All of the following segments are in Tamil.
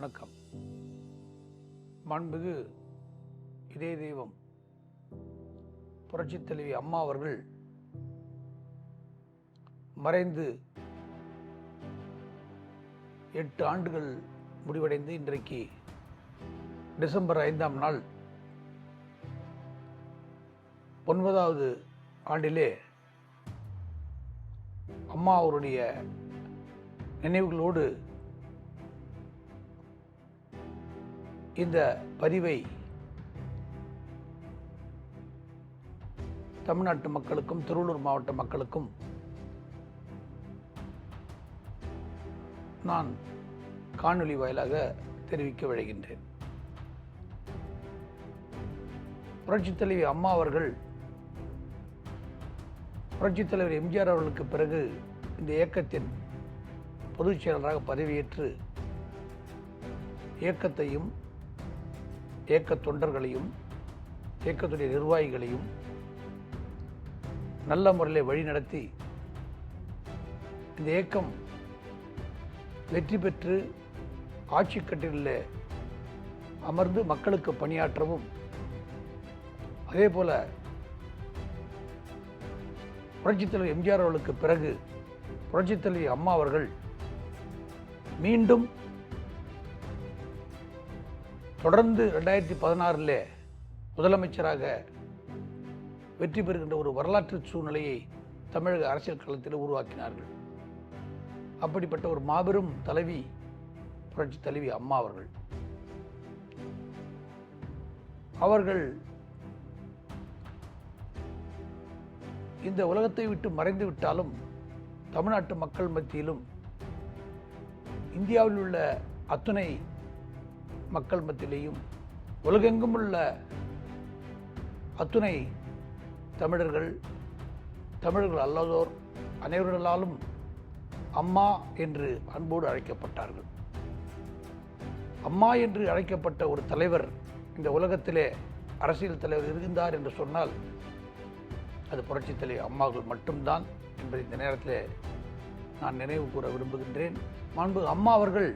வணக்கம். மாண்புமிகு இதே தெய்வம் புரட்சித் தலைவி அம்மா அவர்கள் மறைந்து எட்டு ஆண்டுகள் முடிவடைந்து இன்றைக்கு டிசம்பர் ஐந்தாம் நாள் ஒன்பதாவது ஆண்டிலே அம்மா அவருடைய நினைவுகளோடு இந்த பதிவை தமிழ்நாட்டு மக்களுக்கும் திருவள்ளூர் மாவட்ட மக்களுக்கும் நான் காணொளி வாயிலாக தெரிவிக்க விழைகின்றேன். புரட்சித் தலைவி அம்மா அவர்கள் புரட்சித் தலைவர் எம்ஜிஆர் அவர்களுக்கு பிறகு இந்த இயக்கத்தின் பொதுச் செயலராக பதவியேற்று இயக்கத்தையும் தேக்க தொண்டர்களையும் தேக்கத்துடைய நிர்வாகிகளையும் நல்ல முறையில் வழிநடத்தி இந்த இயக்கம் வெற்றி பெற்று ஆட்சி கட்டிலில் அமர்ந்து மக்களுக்கு பணியாற்றவும் அதே போல புரட்சித்தலைவர் எம்ஜிஆர் அவர்களுக்கு பிறகு புரட்சித்தலைவி அம்மா அவர்கள் மீண்டும் தொடர்ந்து ரெண்டாயிரத்தி பதினாறில் முதலமைச்சராக வெற்றி பெறுகின்ற ஒரு வரலாற்று சூழ்நிலையை தமிழக அரசியல் களத்தில் உருவாக்கினார்கள். அப்படிப்பட்ட ஒரு மாபெரும் தலைவி புரட்சி தலைவி அம்மா அவர்கள். அவர்கள் இந்த உலகத்தை விட்டு மறைந்து விட்டாலும் தமிழ்நாட்டு மக்கள் மத்தியிலும் இந்தியாவில் உள்ள அத்துணை மக்கள் மத்தியிலேயும் உலகெங்கும் உள்ள அத்துணை தமிழர்கள் தமிழர்கள் அல்லாதோர் அனைவர்களாலும் அம்மா என்று அன்போடு அழைக்கப்பட்டார்கள். அம்மா என்று அழைக்கப்பட்ட ஒரு தலைவர் இந்த உலகத்திலே அரசியல் தலைவர் இருந்தார் என்று சொன்னால் அது புரட்சித் தலைவர் அம்மாவுகள் மட்டும்தான் என்பதை இந்த நேரத்தில் நான் நினைவு கூற விரும்புகின்றேன். மாண்பு அம்மா அவர்கள்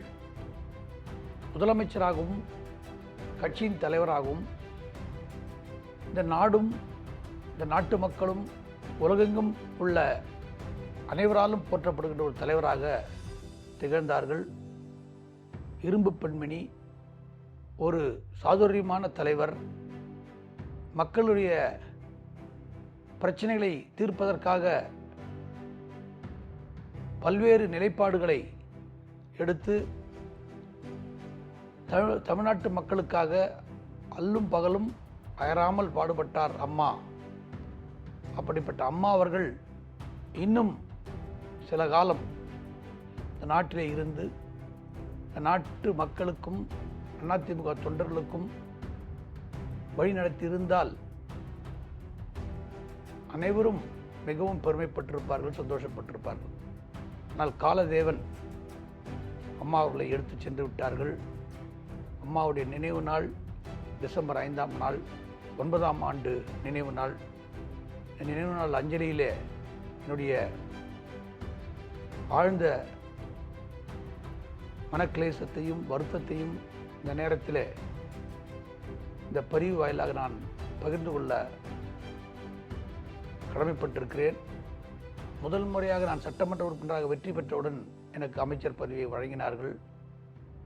முதலமைச்சராகவும் கட்சியின் தலைவராகவும் இந்த நாடும் இந்த நாட்டு மக்களும் உலகெங்கும் உள்ள அனைவராலும் போற்றப்படுகின்ற ஒரு தலைவராக திகழ்ந்தார்கள். இரும்பு பெண்மணி ஒரு சாதுரியமான தலைவர். மக்களுடைய பிரச்சனைகளை தீர்ப்பதற்காக பல்வேறு நிலைப்பாடுகளை எடுத்து தமிழ் தமிழ்நாட்டு மக்களுக்காக அல்லும் பகலும் அயராமல் பாடுபட்டார் அம்மா. அப்படிப்பட்ட அம்மா அவர்கள் இன்னும் சில காலம் இந்த நாட்டிலே இருந்து நாட்டு மக்களுக்கும் அதிமுக தொண்டர்களுக்கும் வழிநடத்தி இருந்தால் அனைவரும் மிகவும் பெருமைப்பட்டிருப்பார்கள் சந்தோஷப்பட்டிருப்பார்கள். ஆனால் காலதேவன் அம்மா அவர்களை எடுத்து சென்று விட்டார்கள். அம்மாவுடைய நினைவு நாள் டிசம்பர் ஐந்தாம் நாள் ஒன்பதாம் ஆண்டு நினைவு நாள். நினைவு நாள் அஞ்சலியிலே என்னுடைய ஆழ்ந்த மனக்லேசத்தையும் வருத்தத்தையும் இந்த நேரத்தில் இந்த பதிவு வாயிலாக நான் பகிர்ந்து கொள்ள கடமைப்பட்டிருக்கிறேன். முதல் முறையாக நான் சட்டமன்ற உறுப்பினராக வெற்றி பெற்றவுடன் எனக்கு அமைச்சர் பதவியை வழங்கினார்கள்.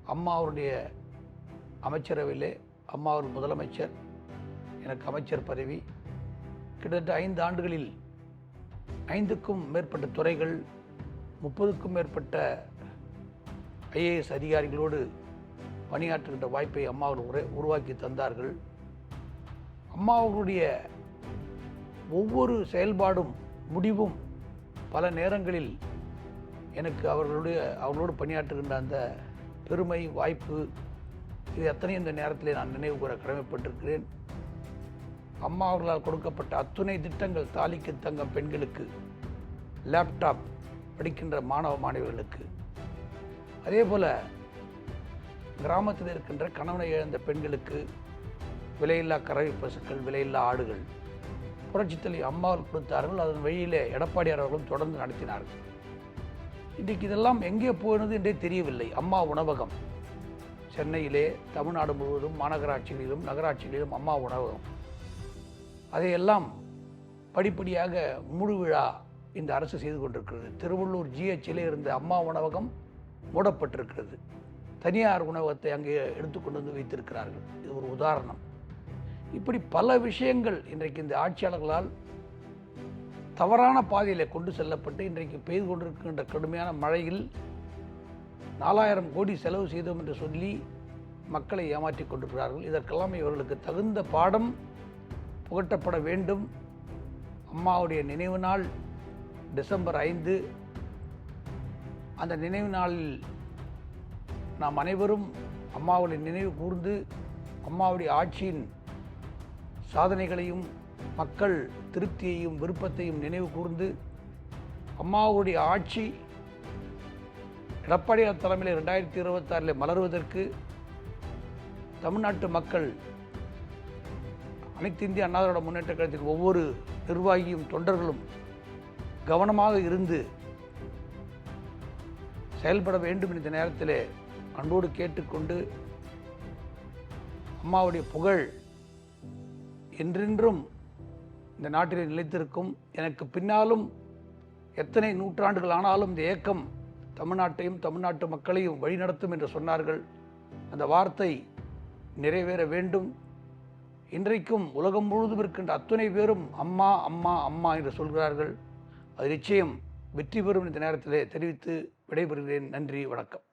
அம்மா அவருடைய அமைச்சரவையிலே அம்மா ஒரு முதலமைச்சர் எனக்கு அமைச்சர் பதவி. கிட்டத்தட்ட ஐந்து ஆண்டுகளில் ஐந்துக்கும் மேற்பட்ட துறைகள் முப்பதுக்கும் மேற்பட்ட ஐஏஎஸ் அதிகாரிகளோடு பணியாற்றுகின்ற வாய்ப்பை அம்மா அவர் உரை உருவாக்கி தந்தார்கள். அம்மா அவர்களுடைய ஒவ்வொரு செயல்பாடும் முடிவும் பல நேரங்களில் எனக்கு அவர்களுடைய அவர்களோடு பணியாற்றுகின்ற அந்த பெருமை வாய்ப்பு இது எத்தனையும் இந்த நேரத்தில் நான் நினைவு கூற கடமைப்பட்டிருக்கிறேன்? அம்மா அவர்களால் கொடுக்கப்பட்ட அத்துணை திட்டங்கள் தாலிக்கு தங்கம் பெண்களுக்கு லேப்டாப் படிக்கின்ற மாணவ மாணவிகளுக்கு. அதே போல் கிராமத்தில் இருக்கின்ற கணவனை இழந்த பெண்களுக்கு விலையில்லா கறவை பசுக்கள் விலையில்லா ஆடுகள். புரட்சித்தலை அம்மாவில் கொடுத்தார்கள். அதன் வழியிலே எடப்பாடியார் அவர்களும் தொடர்ந்து நடத்தினார்கள். இன்றைக்கு இதெல்லாம் எங்கே போயினது என்றே தெரியவில்லை. அம்மா உணவகம். சென்னையிலே தமிழ்நாடு முழுவதும் மாநகராட்சிகளிலும் நகராட்சிகளிலும் அம்மா உணவகம். அதையெல்லாம் படிப்படியாக முழு விழா இந்த அரசு செய்து கொண்டிருக்கிறது. திருவள்ளூர் ஜிஹெச்சிலே இருந்த அம்மா உணவகம் மூடப்பட்டிருக்கிறது. தனியார் உணவகத்தை அங்கே எடுத்துக்கொண்டு வந்து வைத்திருக்கிறார்கள். இது ஒரு உதாரணம். இப்படி பல விஷயங்கள் இன்றைக்கு இந்த ஆட்சியாளர்களால் தவறான பாதையில் கொண்டு செல்லப்பட்டு இன்றைக்கு பெய்து கொண்டிருக்கின்ற கடுமையான மழையில் நாலாயிரம் கோடி செலவு செய்தோம் என்று சொல்லி மக்களை ஏமாற்றி கொண்டிருக்கிறார்கள். இதற்கெல்லாம் இவர்களுக்கு தகுந்த பாடம் புகட்டப்பட வேண்டும். அம்மாவுடைய நினைவு நாள் டிசம்பர் ஐந்து. அந்த நினைவு நாளில் நாம் அனைவரும் அம்மாவுடைய நினைவு கூர்ந்து அம்மாவுடைய ஆட்சியின் சாதனைகளையும் மக்கள் திருப்தியையும் விருப்பத்தையும் நினைவு கூர்ந்து அம்மாவுடைய ஆட்சி எடப்பாடியார் தலைமையில் ரெண்டாயிரத்தி இருபத்தாறில் மலர்வதற்கு தமிழ்நாட்டு மக்கள் அனைத்து இந்திய அண்ணா முன்னேற்ற கழகத்தின் ஒவ்வொரு நிர்வாகியும் தொண்டர்களும் கவனமாக இருந்து செயல்பட வேண்டும் இந்த நேரத்தில் அன்போடு கேட்டுக்கொண்டு அம்மாவுடைய புகழ் என்றென்றும் இந்த நாட்டிலே நிலைத்திருக்கும். எனக்கு பின்னாலும் எத்தனை நூற்றாண்டுகள் ஆனாலும் இந்த இயக்கம் தமிழ்நாட்டையும் தமிழ்நாட்டு மக்களையும் வழிநடத்தும் என்று சொன்னார்கள். அந்த வார்த்தை நிறைவேற வேண்டும். இன்றைக்கும் உலகம் முழுவதும் இருக்கின்ற அத்துணை பேரும் அம்மா அம்மா அம்மா என்று சொல்கிறார்கள். அது நிச்சயம் வெற்றி பெறும் இந்த நேரத்திலே தெரிவித்து விடைபெறுகிறேன். நன்றி வணக்கம்.